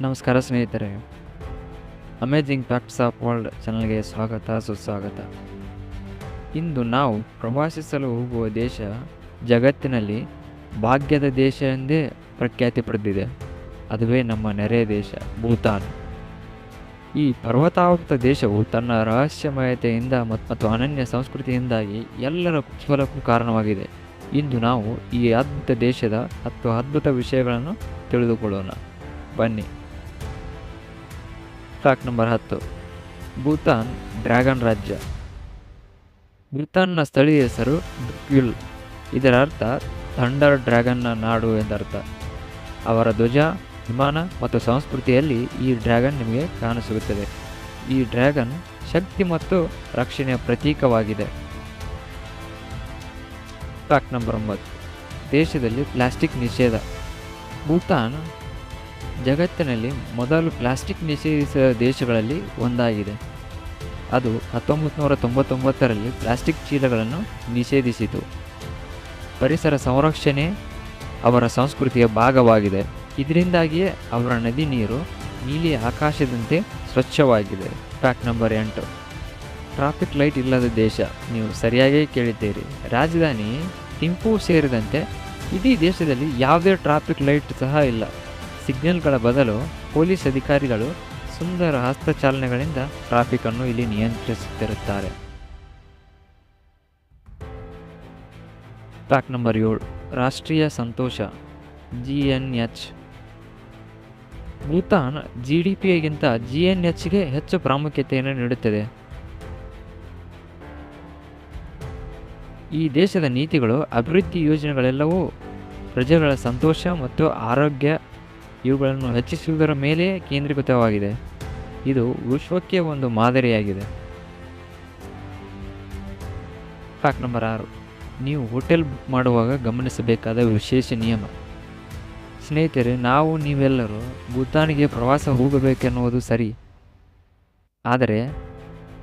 ನಮಸ್ಕಾರ ಸ್ನೇಹಿತರೆ. Amazing facts of world ಚಾನಲ್ಗೆ ಸ್ವಾಗತ, ಸುಸ್ವಾಗತ. ಇಂದು ನಾವು ಪ್ರವಾಸಿಸಲು ಹೋಗುವ ದೇಶ ಜಗತ್ತಿನಲ್ಲಿ ಭಾಗ್ಯದ ದೇಶ ಎಂದೇ ಪ್ರಖ್ಯಾತಿ ಪಡೆದಿದೆ. ಅದುವೇ ನಮ್ಮ ನೆರೆಯ ದೇಶ, ಭೂತಾನ್. ಈ ಪರ್ವತಾವೃತ ದೇಶವು ತನ್ನ ರಹಸ್ಯಮಯತೆಯಿಂದ ಮತ್- ಮತ್ತು ಅನನ್ಯ ಸಂಸ್ಕೃತಿಯಿಂದಾಗಿ ಎಲ್ಲರ ಕುತೂಹಲಕ್ಕೂ ಕಾರಣವಾಗಿದೆ. ಇಂದು ನಾವು ಈ ಅದ್ಭುತ ದೇಶದ ಹತ್ತು ಅದ್ಭುತ ವಿಷಯಗಳನ್ನು ತಿಳಿದುಕೊಳ್ಳೋಣ. ಬನ್ನಿ. ಫ್ಯಾಕ್ಟ್ ನಂಬರ್ ಹತ್ತು. ಭೂತಾನ್ ಡ್ರ್ಯಾಗನ್ ರಾಜ್ಯ. ಭೂತಾನ್ನ ಸ್ಥಳೀಯ ಹೆಸರು ಡುಕ್ಯುಲ್ ಇದರ ಅರ್ಥ ಥಂಡರ್ ಡ್ರ್ಯಾಗನ್ನ ನಾಡು ಎಂದರ್ಥ. ಅವರ ಧ್ವಜ, ವಿಮಾನ ಮತ್ತು ಸಂಸ್ಕೃತಿಯಲ್ಲಿ ಈ ಡ್ರ್ಯಾಗನ್ ನಿಮಗೆ ಕಾಣಸಿಗುತ್ತದೆ ಈ ಡ್ರ್ಯಾಗನ್ ಶಕ್ತಿ ಮತ್ತು ರಕ್ಷಣೆಯ ಪ್ರತೀಕವಾಗಿದೆ. ಫ್ಯಾಕ್ಟ್ ನಂಬರ್ ಒಂಬತ್ತು. ದೇಶದಲ್ಲಿ ಪ್ಲಾಸ್ಟಿಕ್ ನಿಷೇಧ. ಭೂತಾನ್ ಜಗತ್ತಿನಲ್ಲಿ ಮೊದಲು ಪ್ಲಾಸ್ಟಿಕ್ ನಿಷೇಧಿಸಿದ ದೇಶಗಳಲ್ಲಿ ಒಂದಾಗಿದೆ. ಅದು ಹತ್ತೊಂಬತ್ತು ನೂರ ತೊಂಬತ್ತೊಂಬತ್ತರಲ್ಲಿ ಪ್ಲಾಸ್ಟಿಕ್ ಚೀಲಗಳನ್ನು ನಿಷೇಧಿಸಿತು. ಪರಿಸರ ಸಂರಕ್ಷಣೆ ಅವರ ಸಂಸ್ಕೃತಿಯ ಭಾಗವಾಗಿದೆ. ಇದರಿಂದಾಗಿಯೇ ಅವರ ನದಿ ನೀರು ನೀಲಿ ಆಕಾಶದಂತೆ ಸ್ವಚ್ಛವಾಗಿದೆ. ಫ್ಯಾಕ್ಟ್ ನಂಬರ್ ಎಂಟು. ಟ್ರಾಫಿಕ್ ಲೈಟ್ ಇಲ್ಲದ ದೇಶ. ನೀವು ಸರಿಯಾಗಿಯೇ ಕೇಳಿದ್ದೀರಿ. ರಾಜಧಾನಿ ಟಿಂಪು ಸೇರಿದಂತೆ ಇಡೀ ದೇಶದಲ್ಲಿ ಯಾವುದೇ ಟ್ರಾಫಿಕ್ ಲೈಟ್ ಸಹ ಇಲ್ಲ. ಸಿಗ್ನಲ್ಗಳ ಬದಲು ಪೊಲೀಸ್ ಅಧಿಕಾರಿಗಳು ಸುಂದರ ಹಸ್ತಚಾಲನೆಗಳಿಂದ ಟ್ರಾಫಿಕ್ ಅನ್ನು ಇಲ್ಲಿ ನಿಯಂತ್ರಿಸುತ್ತಿರುತ್ತಾರೆ. ಟ್ರ್ಯಾಕ್ ನಂಬರ್ ಏಳು, ರಾಷ್ಟ್ರೀಯ ಸಂತೋಷ, G N H. Bhutan G D ಪಿಗಿಂತ G N ಎಚ್ಗೆ ಹೆಚ್ಚು ಪ್ರಾಮುಖ್ಯತೆಯನ್ನು ನೀಡುತ್ತದೆ. ಈ ದೇಶದ ನೀತಿಗಳು ಅಭಿವೃದ್ಧಿ ಯೋಜನೆಗಳೆಲ್ಲವೂ ಪ್ರಜೆಗಳ ಸಂತೋಷ ಮತ್ತು ಆರೋಗ್ಯ ಇವುಗಳನ್ನು ಹೆಚ್ಚಿಸುವುದರ ಮೇಲೆ ಕೇಂದ್ರೀಕೃತವಾಗಿದೆ. ಇದು ವಿಶ್ವಕ್ಕೆ ಒಂದು ಮಾದರಿಯಾಗಿದೆ. ಫ್ಯಾಕ್ಟ್ ನಂಬರ್ ಆರು. ನೀವು ಹೋಟೆಲ್ ಬುಕ್ ಮಾಡುವಾಗ ಗಮನಿಸಬೇಕಾದ ವಿಶೇಷ ನಿಯಮ. ಸ್ನೇಹಿತರೆ, ನಾವು ನೀವೆಲ್ಲರೂ ಭೂತಾನಿಗೆ ಪ್ರವಾಸ ಹೋಗಬೇಕೆನ್ನುವುದು ಸರಿ. ಆದರೆ,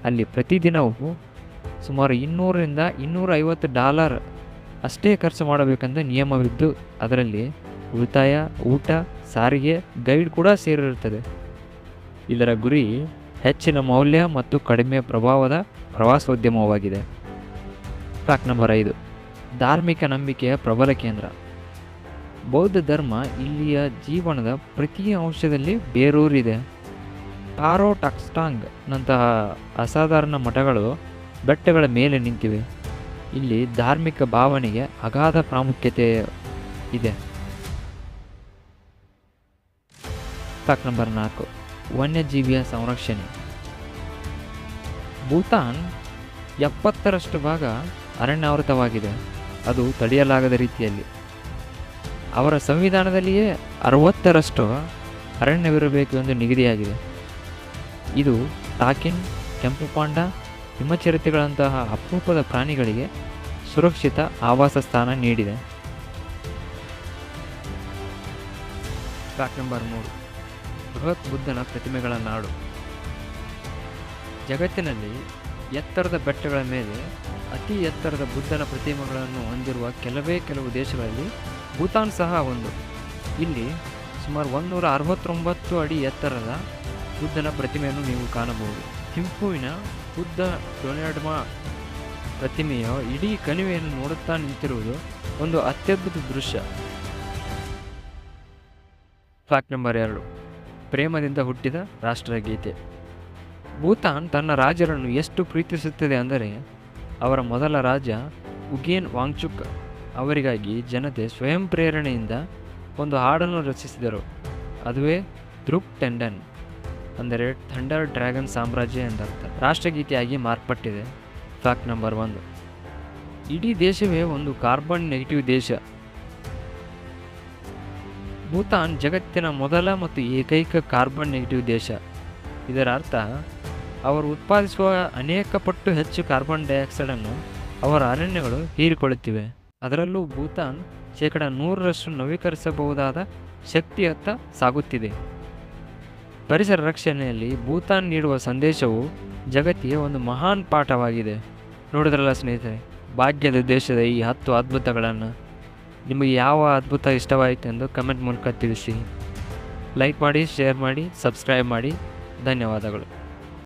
ಅಲ್ಲಿ ಪ್ರತಿದಿನವೂ ಸುಮಾರು ಇನ್ನೂರರಿಂದ ಇನ್ನೂರ ಐವತ್ತು ಡಾಲರ್ ಅಷ್ಟೇ ಖರ್ಚು ಮಾಡಬೇಕೆಂದು ನಿಯಮವಿದ್ದು, ಅದರಲ್ಲಿ ಉಳಿತಾಯ, ಊಟ ಸಾರಿಗೆ ಗೈಡ್ ಕೂಡ ಸೇರಿರುತ್ತದೆ. ಇದರ ಗುರಿ ಹೆಚ್ಚಿನ ಮೌಲ್ಯ ಮತ್ತು ಕಡಿಮೆ ಪ್ರಭಾವದ ಪ್ರವಾಸೋದ್ಯಮವಾಗಿದೆ. ಫ್ಯಾಕ್ಟ್ ನಂಬರ್ ಐದು. ಧಾರ್ಮಿಕ ನಂಬಿಕೆಯ ಪ್ರಬಲ ಕೇಂದ್ರ. ಬೌದ್ಧ ಧರ್ಮ ಇಲ್ಲಿಯ ಜೀವನದ ಪ್ರತಿ ಅಂಶದಲ್ಲಿ ಬೇರೂರಿದೆ. ಟಾರೋ ಟಕ್ಸ್ಟಾಂಗ್ ನಂತಹ ಅಸಾಧಾರಣ ಮಠಗಳು ಬೆಟ್ಟಗಳ ಮೇಲೆ ನಿಂತಿವೆ. ಇಲ್ಲಿ ಧಾರ್ಮಿಕ ಭಾವನೆಗೆ ಅಗಾಧ ಪ್ರಾಮುಖ್ಯತೆ ಇದೆ. ಫ್ಯಾಕ್ಟ್ ನಂಬರ್ ನಾಲ್ಕು. ವನ್ಯಜೀವಿಯ ಸಂರಕ್ಷಣೆ. ಭೂತಾನ್ ಎಪ್ಪತ್ತರಷ್ಟು ಭಾಗ ಅರಣ್ಯಾವೃತವಾಗಿದೆ. ಅದು ತಡೆಯಲಾಗದ ರೀತಿಯಲ್ಲಿ. ಅವರ ಸಂವಿಧಾನದಲ್ಲಿಯೇ ಅರವತ್ತರಷ್ಟು ಅರಣ್ಯವಿರಬೇಕು ಎಂದು ನಿಗದಿಯಾಗಿದೆ. ಇದು ಟಾಕಿನ್, ಕೆಂಪು ಪಾಂಡ, ಹಿಮಚಿರತೆಗಳಂತಹ ಅಪರೂಪದ ಪ್ರಾಣಿಗಳಿಗೆ ಸುರಕ್ಷಿತ ಆವಾಸ ಸ್ಥಾನ ನೀಡಿದೆ. ಫ್ಯಾಕ್ಟ್ ನಂಬರ್ ಮೂರು. ಬೃಹತ್ ಬುದ್ಧನ ಪ್ರತಿಮೆಗಳ ನಾಡು. ಜಗತ್ತಿನಲ್ಲಿ ಎತ್ತರದ ಬೆಟ್ಟಗಳ ಮೇಲೆ ಅತಿ ಎತ್ತರದ ಬುದ್ಧನ ಪ್ರತಿಮೆಗಳನ್ನು ಹೊಂದಿರುವ ಕೆಲವೇ ಕೆಲವು ದೇಶಗಳಲ್ಲಿ ಭೂತಾನ್ ಸಹ ಒಂದು. ಇಲ್ಲಿ ಸುಮಾರು ಒಂದೂರ ಅರವತ್ತೊಂಬತ್ತು ಅಡಿ ಎತ್ತರದ ಬುದ್ಧನ ಪ್ರತಿಮೆಯನ್ನು ನೀವು ಕಾಣಬಹುದು. ಥಿಂಪುವಿನ ಬುದ್ಧ ಡೊನಾಲ್ಡ್ಮಾ ಪ್ರತಿಮೆಯ ಇಡೀ ಕಣಿವೆಯನ್ನು ನೋಡುತ್ತಾ ನಿಂತಿರುವುದು ಒಂದು ಅತ್ಯದ್ಭುತ ದೃಶ್ಯ. ಫ್ಯಾಕ್ಟ್ ನಂಬರ್ ಎರಡು. ಪ್ರೇಮದಿಂದ ಹುಟ್ಟಿದ ರಾಷ್ಟ್ರಗೀತೆ. ಭೂತಾನ್ ತನ್ನ ರಾಜರನ್ನು ಎಷ್ಟು ಪ್ರೀತಿಸುತ್ತದೆ ಅಂದರೆ, ಅವರ ಮೊದಲ ರಾಜ ಉಗೇನ್ ವಾಂಗ್ಚುಕ್ ಅವರಿಗಾಗಿ ಜನತೆ ಸ್ವಯಂ ಪ್ರೇರಣೆಯಿಂದ ಒಂದು ಹಾಡನ್ನು ರಚಿಸಿದರು. ಅದುವೇ ಧ್ರುಪ್ ಟೆಂಡನ್ ಅಂದರೆ ಥಂಡರ್ ಡ್ರ್ಯಾಗನ್ ಸಾಮ್ರಾಜ್ಯ ಎಂದರ್ಥ. ರಾಷ್ಟ್ರಗೀತೆಯಾಗಿ ಮಾರ್ಪಟ್ಟಿದೆ. ಫ್ಯಾಕ್ಟ್ ನಂಬರ್ ಒಂದು. ಇಡೀ ದೇಶವೇ ಒಂದು ಕಾರ್ಬನ್ ನೆಗೆಟಿವ್ ದೇಶ. ಭೂತಾನ್ ಜಗತ್ತಿನ ಮೊದಲ ಮತ್ತು ಏಕೈಕ ಕಾರ್ಬನ್ ನೆಗೆಟಿವ್ ದೇಶ. ಇದರ ಅರ್ಥ ಅವರು ಉತ್ಪಾದಿಸುವ ಅನೇಕ ಪಟ್ಟು ಹೆಚ್ಚು ಕಾರ್ಬನ್ ಡೈಆಕ್ಸೈಡನ್ನು ಅವರ ಅರಣ್ಯಗಳು ಹೀರಿಕೊಳ್ಳುತ್ತಿವೆ. ಅದರಲ್ಲೂ ಭೂತಾನ್ ಶೇಕಡ ನೂರರಷ್ಟು ನವೀಕರಿಸಬಹುದಾದ ಶಕ್ತಿಯತ್ತ ಸಾಗುತ್ತಿದೆ. ಪರಿಸರ ರಕ್ಷಣೆಯಲ್ಲಿ ಭೂತಾನ್ ನೀಡುವ ಸಂದೇಶವು ಜಗತ್ತಿಗೆ ಒಂದು ಮಹಾನ್ ಪಾಠವಾಗಿದೆ. ನೋಡಿದ್ರಲ್ಲ ಸ್ನೇಹಿತರೆ, ಭಾಗ್ಯದ ದೇಶದ ಈ ಹತ್ತು ಅದ್ಭುತಗಳನ್ನು. ನಿಮಗೆ ಯಾವ ಅದ್ಭುತ ಇಷ್ಟವಾಯಿತು ಎಂದು ಕಮೆಂಟ್ ಮೂಲಕ ತಿಳಿಸಿ. ಲೈಕ್ ಮಾಡಿ, ಶೇರ್ ಮಾಡಿ, ಸಬ್ಸ್ಕ್ರೈಬ್ ಮಾಡಿ. ಧನ್ಯವಾದಗಳು.